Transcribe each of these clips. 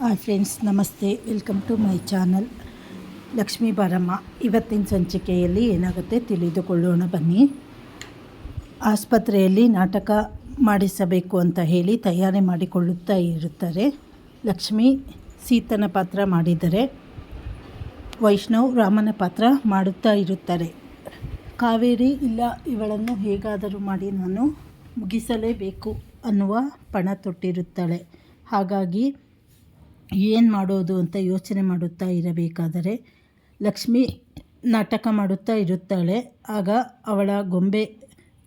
Hi friends, ನಮಸ್ತೆ. Welcome to my channel Lakshmi Baramma. ಇವತ್ತಿನ ಸಂಚಿಕೆಯಲ್ಲಿ ಏನಾಗುತ್ತೆ ತಿಳಿದುಕೊಳ್ಳೋಣ ಬನ್ನಿ. ಆಸ್ಪತ್ರೆಯಲ್ಲಿ ನಾಟಕ ಮಾಡಿಸಬೇಕು ಅಂತ ಹೇಳಿ ತಯಾರಿ ಮಾಡಿಕೊಳ್ಳುತ್ತಾ ಇರುತ್ತಾರೆ. ಲಕ್ಷ್ಮಿ ಸೀತನ ಪಾತ್ರ ಮಾಡಿದರೆ ವೈಷ್ಣವ್ ರಾಮನ ಪಾತ್ರ ಮಾಡುತ್ತಾ ಇರುತ್ತಾರೆ. ಕಾವೇರಿ ಇಲ್ಲ, ಇವಳನ್ನು ಹೇಗಾದರೂ ಮಾಡಿ ನಾನು ಮುಗಿಸಲೇಬೇಕು ಅನ್ನುವ ಪಣ ತೊಟ್ಟಿರುತ್ತಾಳೆ. ಹಾಗಾಗಿ ಏನು ಮಾಡೋದು ಅಂತ ಯೋಚನೆ ಮಾಡುತ್ತಾ ಇರಬೇಕಾದರೆ ಲಕ್ಷ್ಮಿ ನಾಟಕ ಮಾಡುತ್ತಾ ಇರುತ್ತಾಳೆ. ಆಗ ಅವಳ ಗೊಂಬೆ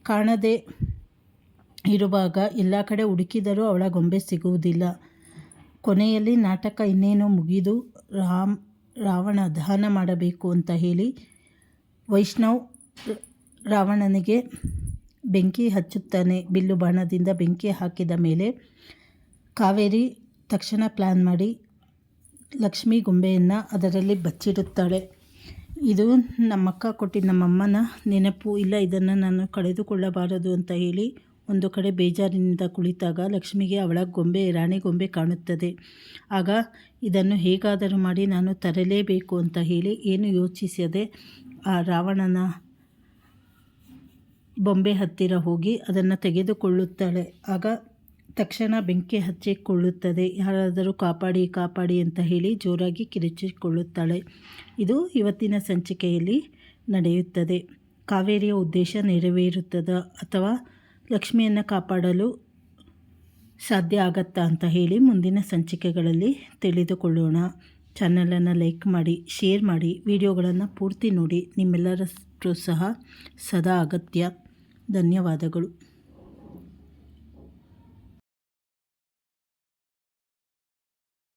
ಕಾಣದೆ ಇರುವಾಗ ಎಲ್ಲ ಕಡೆ ಹುಡುಕಿದರೂ ಅವಳ ಗೊಂಬೆ ಸಿಗುವುದಿಲ್ಲ. ಕೊನೆಯಲ್ಲಿ ನಾಟಕ ಇನ್ನೇನು ಮುಗಿದು ರಾಮ್, ರಾವಣ ದಹನ ಮಾಡಬೇಕು ಅಂತ ಹೇಳಿ ವೈಷ್ಣವ್ ರಾವಣನಿಗೆ ಬೆಂಕಿ ಹಚ್ಚುತ್ತಾನೆ. ಬಿಲ್ಲು ಬಾಣದಿಂದ ಬೆಂಕಿ ಹಾಕಿದ ಮೇಲೆ ಕಾವೇರಿ ತಕ್ಷಣ ಪ್ಲ್ಯಾನ್ ಮಾಡಿ ಲಕ್ಷ್ಮಿ ಗೊಂಬೆಯನ್ನು ಅದರಲ್ಲಿ ಬಚ್ಚಿಡುತ್ತಾಳೆ. ಇದು ನಮ್ಮಕ್ಕ ಕೊಟ್ಟಿದ್ದ ನಮ್ಮಮ್ಮನ ನೆನಪು. ಇಲ್ಲ, ಇದನ್ನು ನಾನು ಕಳೆದುಕೊಳ್ಳಬಾರದು ಅಂತ ಹೇಳಿ ಒಂದು ಕಡೆ ಬೇಜಾರಿನಿಂದ ಕುಳಿತಾಗ ಲಕ್ಷ್ಮಿಗೆ ಅವಳ ಗೊಂಬೆ, ರಾಣಿ ಗೊಂಬೆ ಕಾಣುತ್ತದೆ. ಆಗ ಇದನ್ನು ಹೇಗಾದರೂ ಮಾಡಿ ನಾನು ತರಲೇಬೇಕು ಅಂತ ಹೇಳಿ ಏನು ಯೋಚಿಸದೆ ಆ ರಾವಣನ ಬೊಂಬೆ ಹತ್ತಿರ ಹೋಗಿ ಅದನ್ನು ತೆಗೆದುಕೊಳ್ಳುತ್ತಾಳೆ. ಆಗ ತಕ್ಷಣ ಬೆಂಕಿ ಹಚ್ಚಿಕೊಳ್ಳುತ್ತದೆ. ಯಾರಾದರೂ ಕಾಪಾಡಿ ಕಾಪಾಡಿ ಅಂತ ಹೇಳಿ ಜೋರಾಗಿ ಕಿರುಚಿಕೊಳ್ಳುತ್ತಾಳೆ. ಇದು ಇವತ್ತಿನ ಸಂಚಿಕೆಯಲ್ಲಿ ನಡೆಯುತ್ತದೆ. ಕಾವೇರಿಯ ಉದ್ದೇಶ ನೆರವೇರುತ್ತದ ಅಥವಾ ಲಕ್ಷ್ಮಿಯನ್ನು ಕಾಪಾಡಲು ಸಾಧ್ಯ ಆಗತ್ತಾ ಅಂತ ಹೇಳಿ ಮುಂದಿನ ಸಂಚಿಕೆಗಳಲ್ಲಿ ತಿಳಿದುಕೊಳ್ಳೋಣ. ಚಾನಲನ್ನು ಲೈಕ್ ಮಾಡಿ, ಶೇರ್ ಮಾಡಿ, ವಿಡಿಯೋಗಳನ್ನು ಪೂರ್ತಿ ನೋಡಿ. ನಿಮ್ಮೆಲ್ಲರ ಸಹ ಸದಾ ಅಗತ್ಯ. ಧನ್ಯವಾದಗಳು.